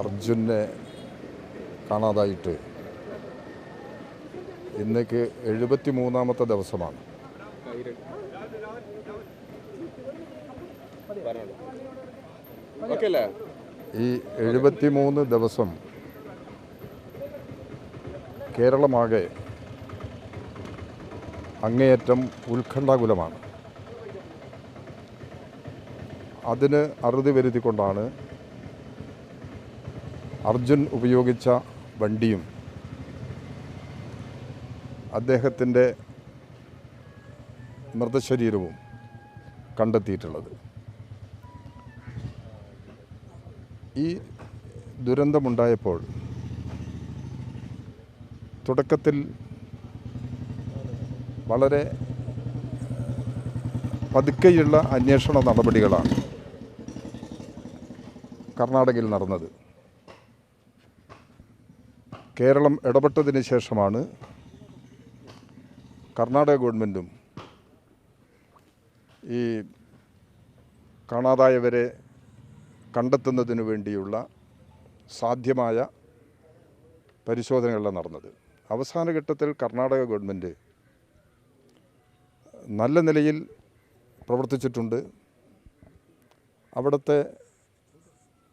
അർജുനെ കാണാതായിട്ട്. ഇന്നേക്ക് എഴുപത്തി മൂന്നാമത്തെ ദിവസമാണ് ഈ എഴുപത്തി മൂന്ന് ദിവസം കേരളമാകെ അങ്ങേയറ്റം ഉത്കണ്ഠാകുലമാണ്. അതിന് അറുതി വരുത്തിക്കൊണ്ടാണ് അർജുൻ ഉപയോഗിച്ച വണ്ടിയും അദ്ദേഹത്തിന്റെ മൃതശരീരവും കണ്ടെത്തിയിട്ടുള്ളത്. ഈ ദുരന്തമുണ്ടായപ്പോൾ തുടക്കത്തിൽ വളരെ പതുക്കെയുള്ള അന്വേഷണ നടപടികളാണ് കർണാടകയിൽ നടന്നത്. കേരളം ഇടപെട്ടതിന് ശേഷമാണ് കർണാടക ഗവൺമെന്റും ഈ കാണാതായവരെ കണ്ടെത്തുന്നതിന് വേണ്ടിയുള്ള സാധ്യമായ പരിശോധനകളാണ് നടന്നത്. അവസാന ഘട്ടത്തിൽ കർണാടക ഗവൺമെന്റ് നല്ല നിലയിൽ പ്രവർത്തിച്ചിട്ടുണ്ട്. അവിടുത്തെ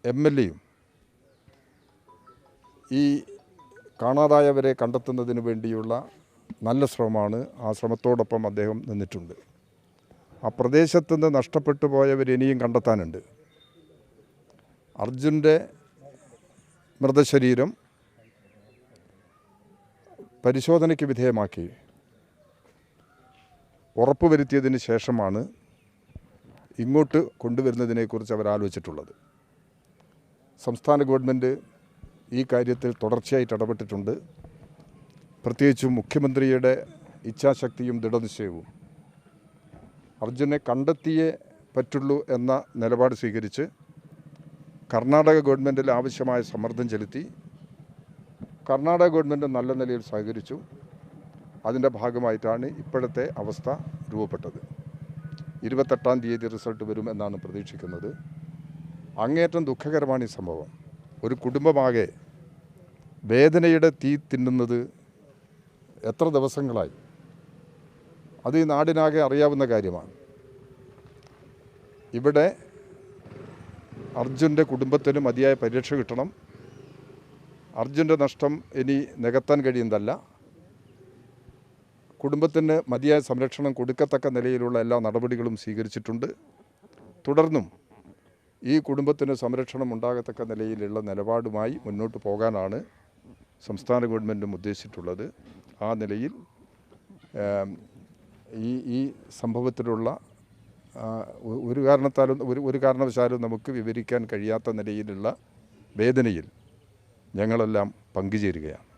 എം എൽ എയും ഈ കാണാതായവരെ കണ്ടെത്തുന്നതിന് വേണ്ടിയുള്ള നല്ല ശ്രമമാണ്. ആ ശ്രമത്തോടൊപ്പം അദ്ദേഹം നിന്നിട്ടുണ്ട്. ആ പ്രദേശത്ത് നിന്ന് നഷ്ടപ്പെട്ടു പോയവർ ഇനിയും കണ്ടെത്താനുണ്ട്. അർജുന്റെ മൃതശരീരം പരിശോധനയ്ക്ക് വിധേയമാക്കി. ഉറപ്പുവരുത്തിയതിന് ശേഷമാണ് ഇങ്ങോട്ട് കൊണ്ടുവരുന്നതിനെക്കുറിച്ച് അവർ ആലോചിച്ചിട്ടുള്ളത് സംസ്ഥാന ഗവൺമെന്റ് ഈ കാര്യത്തിൽ തുടർച്ചയായിട്ട് ഇടപെട്ടിട്ടുണ്ട്. പ്രത്യേകിച്ചും മുഖ്യമന്ത്രിയുടെ ഇച്ഛാശക്തിയും ദൃഢനിശ്ചയവും. അർജുനെ കണ്ടെത്തിയേ പറ്റുള്ളൂ എന്ന നിലപാട് സ്വീകരിച്ച് കർണാടക ഗവൺമെന്റിൽ ആവശ്യമായ സമ്മർദ്ദം ചെലുത്തി. കർണാടക ഗവൺമെന്റ് നല്ല നിലയിൽ സഹകരിച്ചു. അതിന്റെ ഭാഗമായിട്ടാണ് ഇപ്പോഴത്തെ അവസ്ഥ രൂപപ്പെട്ടത്. ഇരുപത്തെട്ടാം തീയതി റിസൾട്ട് വരുമെന്നാണ് പ്രതീക്ഷിക്കുന്നത്. അങ്ങേറ്റം ദുഃഖകരമാണ് ഈ സംഭവം. ഒരു കുടുംബമാകെ വേദനയുടെ തീ തിന്നുന്നത് എത്ര ദിവസങ്ങളായി? അത് ഈ നാടിനാകെ അറിയാവുന്ന കാര്യമാണ്. ഇവിടെ അർജുന്റെ കുടുംബത്തിന് മതിയായ പരിരക്ഷ കിട്ടണം. അർജുന്റെ നഷ്ടം ഇനി നികത്താൻ കഴിയുന്നതല്ല. കുടുംബത്തിന് മതിയായ സംരക്ഷണം കൊടുക്കത്തക്ക നിലയിലുള്ള എല്ലാ നടപടികളും സ്വീകരിച്ചിട്ടുണ്ട്. തുടർന്നും ഈ കുടുംബത്തിന് സംരക്ഷണം ഉണ്ടാകത്തക്ക നിലയിലുള്ള നിലപാടുമായി മുന്നോട്ട് പോകാനാണ് സംസ്ഥാന ഗവൺമെന്റും ഉദ്ദേശിച്ചിട്ടുള്ളത്. ആ നിലയിൽ ഈ ഈ സംഭവത്തിലുള്ള ഒരു കാരണത്താലും ഒരു ഒരു കാരണവശാലും നമുക്ക് വിവരിക്കാൻ കഴിയാത്ത നിലയിലുള്ള വേദനയിൽ ഞങ്ങളെല്ലാം പങ്കുചേരുകയാണ്.